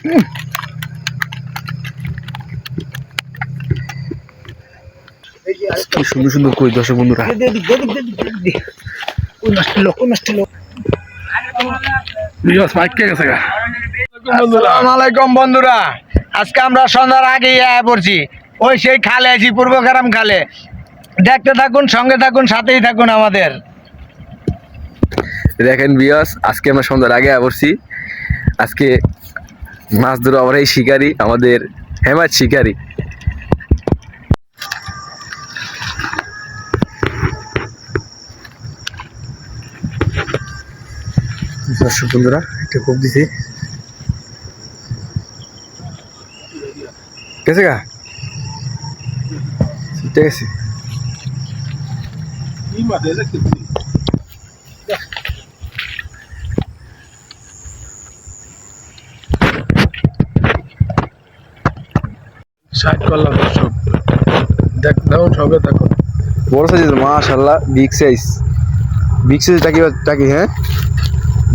কি সুন্দর সুন্দর কই দর্শক বন্ধুরা? বিয়াস মাইক কে গেছে গা? আসসালামু আলাইকুম বন্ধুরা। আজকে আমরা সন্ধ্যার আগে আয়া পড়ছি। ওই সেই খালে আছি পূর্ব গ্রাম খালে। দেখতে থাকুন সঙ্গে থাকুন সাথেই থাকুন আমাদের। দেখেন বিয়াস আজকে আমরা সন্ধ্যার আগে আসছি আজকে মাছ ধরে আমরা এই শিকারি, আমাদের হেমাজ শিকারি। দর্শক বন্ধুরা, একটা কোপ দিছে। গেছে গা? ঠিক আছে ষাট করলাম দর্শক দেখ দাও সবে দেখো। বড় সাইজের মাশাল্লাহ বিগ সাইজ বিগ সাইজ টাকি টাকি হ্যাঁ?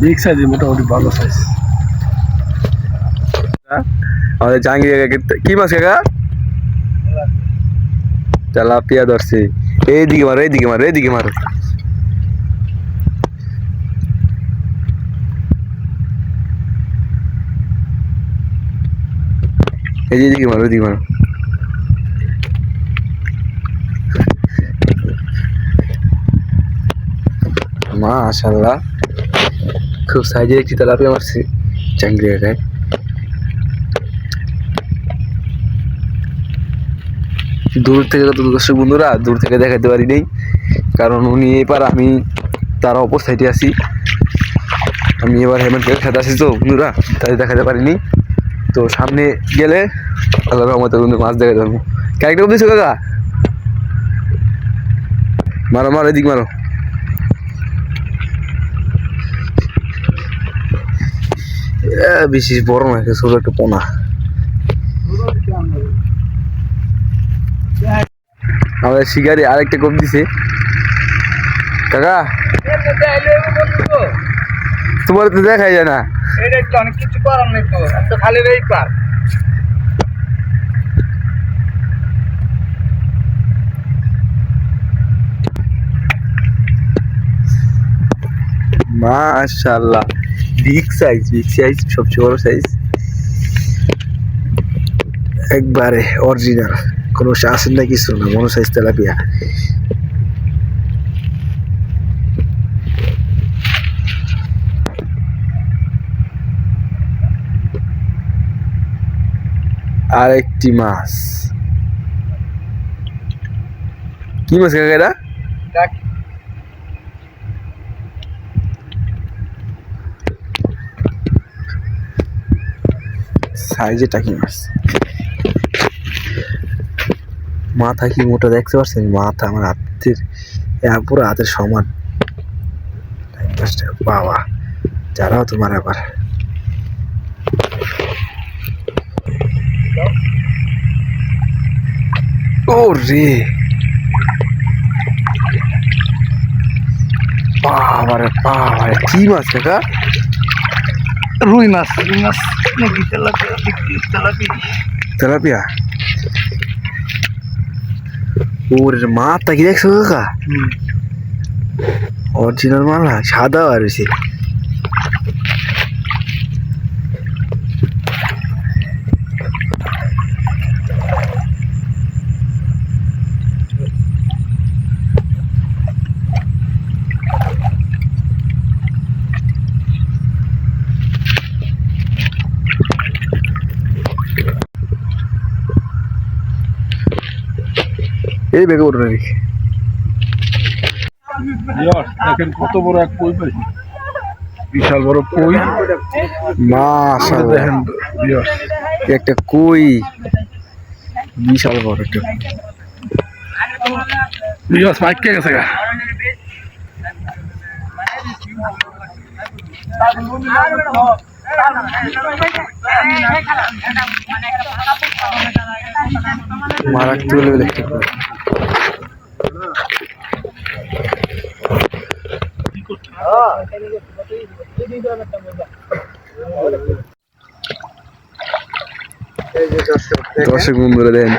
বিগ সাইজ মোটামুটি ভালো সাইজ আমাদের জাহাঙ্গীর কি মাছ কাকা? তেলাপিয়া ধরছে। এইদিকে মারো এইদিকে মারো এইদিকে মারো। মারো মারো। খুব সাইজের একটি মারছে দূর থেকে কত দর্শক বন্ধুরা, দূর থেকে দেখাতে পারি নেই। কারণ উনি এবার আমি তার অপর সাইডে আছি। আমি এবার হেমন্তের সাথে আসি তো বন্ধুরা, তাই দেখাতে পারিনি। তো সামনে গেলে আল্লাহ রহমতে মাছ দেখাতে পারব ক্যারেক্টার দিছো কাকা? মারো মারো এদিক মারো। এ, বেশি বড় না ছোট একটা পোনা। আমাদের শিকারি আরেকটা কম দিছে। কাকা? তোমার তো দেখাই যায় না। অনেক কিছু করার নেই তো খালি পার। মাশাল্লাহ বিগ সাইজ বিগ সাইজ সবচেয়ে বড় সাইজ একবারে অরিজিনাল কোনো শাসন না, কিছু না মনো সাইজ তেলাপিয়া। আরেকটি মাছ। কি মাছ কাকা এটা? সাইজে টাকি মাছ। মাথা কি মোটা দেখতে পাচ্ছেন? মাথা আমার হাতের পুরো হাতের সমান। বাবা, যারাও তোমার আবার ও রে বাবারে বাবারে কি মাছ কাকা রুই মাছ রুই মাছ নাকি তেলাপিয়া তেলাপিয়া তেলাপিয়া ওর মাথা কি দেখছ কাকা অরিজিনাল মালা সাদা আর হয়েছে এই বেগে বিয়াস দেখেন কত বড় এক কই পাইছি। বিশাল বড় কই মাশাআল্লাহ। দেখেন একটা কই। বিশাল বড় একটা বিয়াস গেছে গা? মারাত্মক লেভেল একটা কই দর্শক বন্ধুরা দেন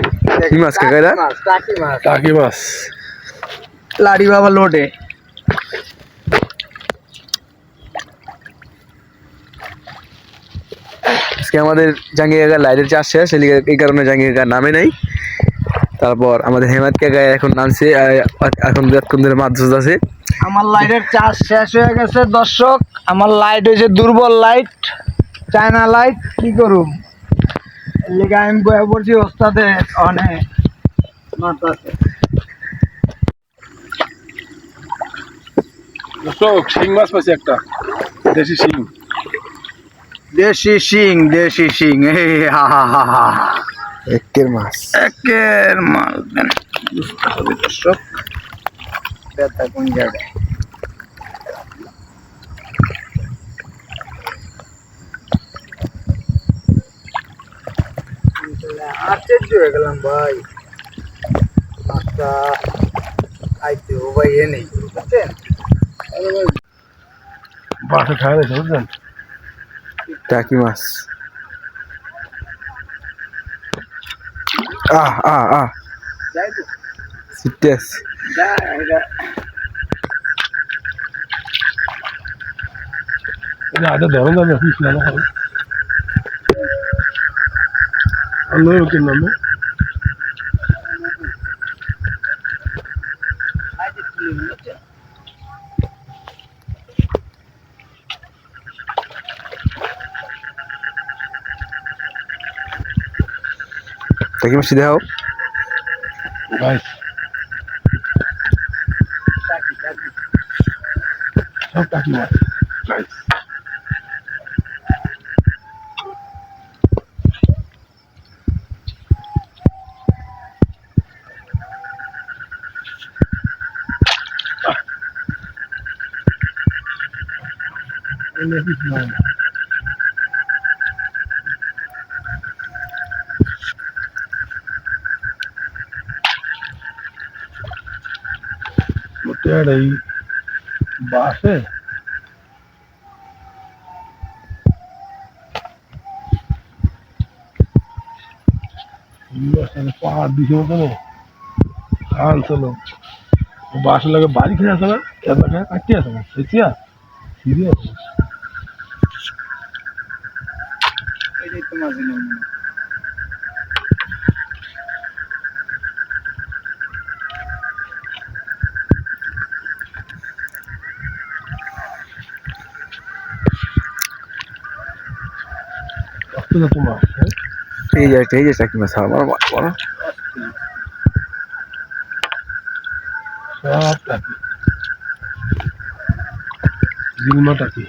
কি মাছ কাকা টাকি মাছ টাকি মাছ। লাড়ি বাবা লোডে আজকে আমাদের জাঙ্গি কাকা লাইটের চাষ শেষ এই এই কারণে জাঙ্গি কাকা নামে নাই। তারপর আমাদের হেমাত কাকা এখন নামছে এখন যতক্ষণ ধরে ধরতে আছে। আমার লাইটের চার্জ শেষ হয়ে গেছে দর্শক। আমার লাইট হয়েছে দুর্বল লাইট চায়না লাইট কি করুম? লিগে আমি বয়ে পড়ছি ওস্তাদে অনেক দর্শক শিং মাছ পাচ্ছি একটা দেশি শিং। দেশি শিং দেশি শিং। হে হা হা হা হা। একের মাছ। একের মাল দেন বুঝতে হবে দর্শক। ব্যথা কোন জায়গায় আশ্চর্য হয়ে গেলাম ভাই। মাছটা খাইতে ও ভাই এ নেই বুঝছেন? বাসে খাওয়া বুঝলেন? টাকি মাছ। আহ আহ আহ। যাই তো সিটে আছে যা এটা ধরুন যাবে ফিস না হয়? আলো কি নামে। টাকি মাছ দেখাও ভাই টাকি টাকি সব টাকি মাছ নাইস মোটের এই বাসে? পাহাড় দিছে মতো না আনছিল বাসে লাগে বাড়ি খেয়ে আসে না? খেয়ে আসে না? সিরিয়াস? তো তোমার? হ্যাঁ? এই যে এই যে টাকি মাছ আমার বড় সব টাকি জিলমা টাকি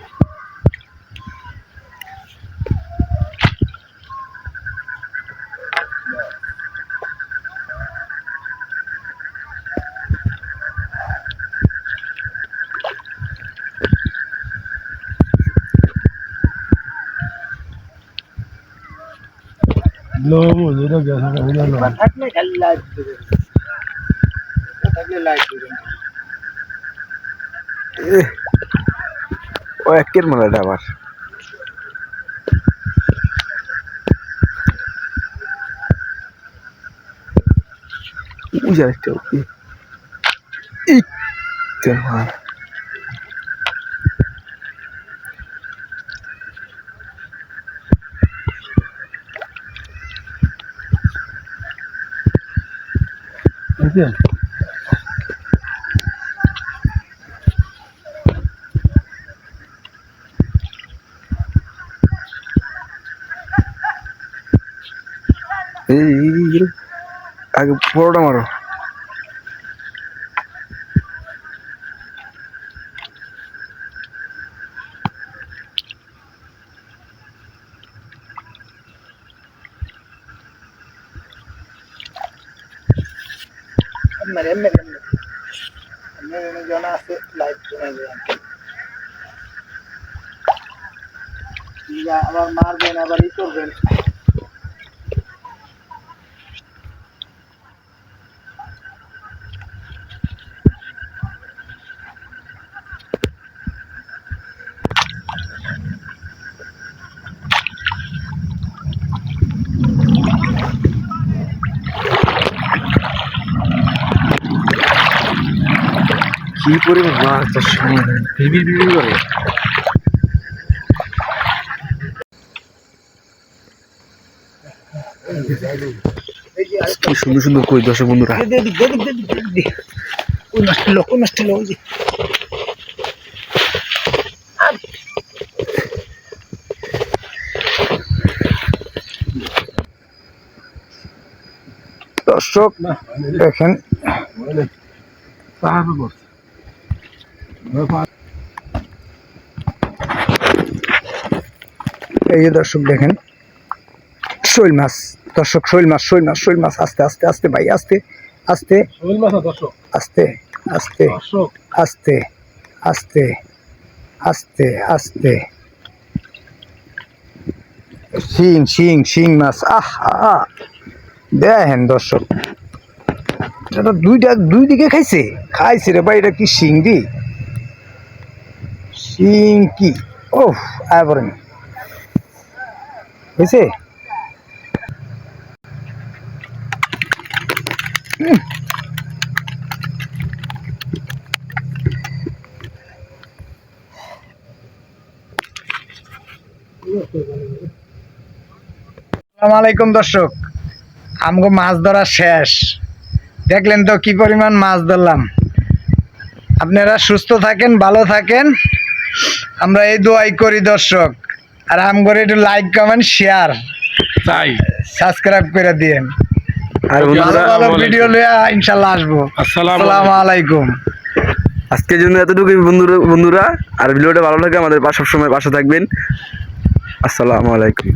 গেছে থাকলে খালি লাইট থাকলে লাইট দেবেন ও একের মালাটা আবার উজার একটা ওকে ইতে মার এই, এই, আগে বড়টা মারো। मेरे में हमने मैंने जो ना से लाइव चुना गया अब मार देना बड़ी तो गए কি পরিমাণ মাছ বিবির করে। কি সুন্দর সুন্দর কই দর্শক বন্ধুরা। ওই মাছটা লো ওই মাছটা লো ওই যে। দর্শক দেখেন। এই যে দর্শক দেখেন শৈল মাছ দর্শক শৈল মাছ শৈল মাছ শৈল মাছ আস্তে আস্তে আস্তে ভাই আস্তে আস্তে আস্তে আস্তে আস্তে আস্তে আস্তে আস্তে। শিং শিং শিং মাছ আহ আহ। দেখেন দর্শক এটা দুইটা দুই দিকে খাইছে। খাইছে রে ভাই এটা কি শিং দি? শিং কি ও আয় বলেন হয়েছে? আলাইকুম দর্শক। আমগো মাছ ধরা শেষ। দেখলেন তো কি পরিমাণ মাছ ধরলাম। আপনারা সুস্থ থাকেন, ভালো থাকেন। আমরা এই দোয়াই করি দর্শক। আর আম করে একটু লাইক কমেন্ট শেয়ার তাই? সাবস্ক্রাইব করে দিয়েন। আর ভালো ভালো ভিডিও লইয়া ইনশাল্লাহ আসব। আসসালামু আলাইকুম। আজকের জন্য এতটুকু বন্ধুরা বন্ধুরা আর ভিডিওটা ভালো লাগে আমাদের পাশে সবসময় পাশে থাকবেন। আসসালামু আলাইকুম।